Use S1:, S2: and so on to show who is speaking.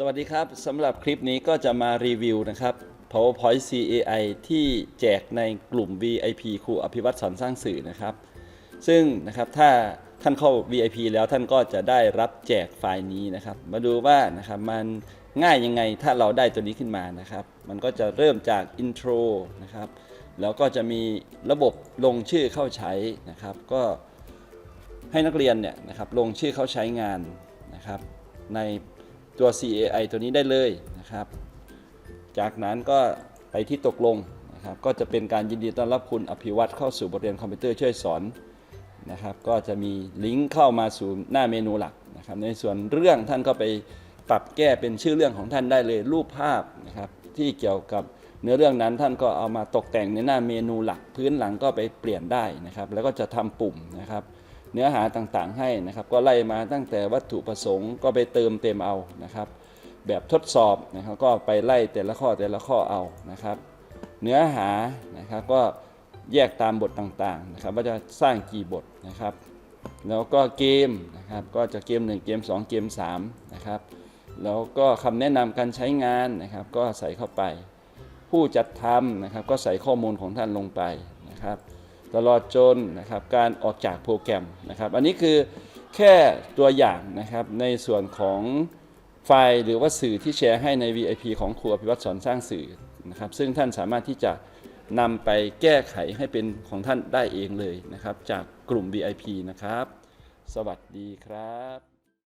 S1: สวัสดีครับสำหรับคลิปนี้ก็จะมารีวิวนะครับ PowerPoint CAI ที่แจกในกลุ่ม VIP ครูอภิวัตรสอนสร้างสื่อนะครับ ซึ่งนะครับถ้าท่านเข้า VIP แล้วท่านก็จะได้รับแจกไฟล์นี้นะครับ มาดูว่านะครับมันง่ายยังไงถ้าเราได้ตัวนี้ขึ้นมานะครับ มันก็จะเริ่มจาก intro นะครับ แล้วก็จะมีระบบลงชื่อเข้าใช้นะครับ ก็ให้นักเรียนเนี่ยนะครับลงชื่อเข้าใช้งานนะครับใน ตัว CAI ตัวนี้ได้เลยนะครับ จากนั้นก็ไปที่ตกลงนะครับ ก็จะเป็นการยินดีต้อนรับคุณอภิวัตรเข้าสู่บทเรียนคอมพิวเตอร์ช่วยสอนนะครับ ก็จะมีลิงก์เข้ามาสู่หน้าเมนูหลักนะครับ ในส่วนเรื่องท่านก็ไปปรับแก้เป็นชื่อเรื่องของท่านได้เลยรูปภาพนะครับที่เกี่ยวกับเนื้อเรื่องนั้นท่านก็เอามาตกแต่งในหน้าเมนูหลัก พื้นหลังก็ไปเปลี่ยนได้นะครับ แล้วก็จะทำปุ่มนะครับ เนื้อหาต่างๆให้นะครับ ก็ไล่มาตั้งแต่วัตถุประสงค์ก็ไปเติมเต็มเอานะครับ แบบทดสอบนะครับก็ไปไล่แต่ละข้อแต่ละข้อเอานะครับ เนื้อหานะครับก็แยกตามบทต่างๆนะครับว่าจะสร้างกี่บทนะครับ แล้วก็เกมนะครับก็จะเกม 1 เกม 2 เกม3นะครับแล้วก็คำแนะนำการใช้งานนะครับ ก็ใส่เข้าไป ผู้จัดทำนะครับก็ใส่ข้อมูลของท่านลงไปนะครับ ตลอดจนนะครับการออกจากโปรแกรมนะครับ อันนี้คือแค่ตัวอย่างนะครับในส่วนของไฟล์หรือว่าสื่อที่แชร์ให้ใน VIP ของครูอภิวัตรสอนสร้างสื่อนะครับ ซึ่งท่านสามารถที่จะนำไปแก้ไขให้เป็นของท่านได้เองเลยนะครับ จากกลุ่ม VIP นะครับ สวัสดีครับ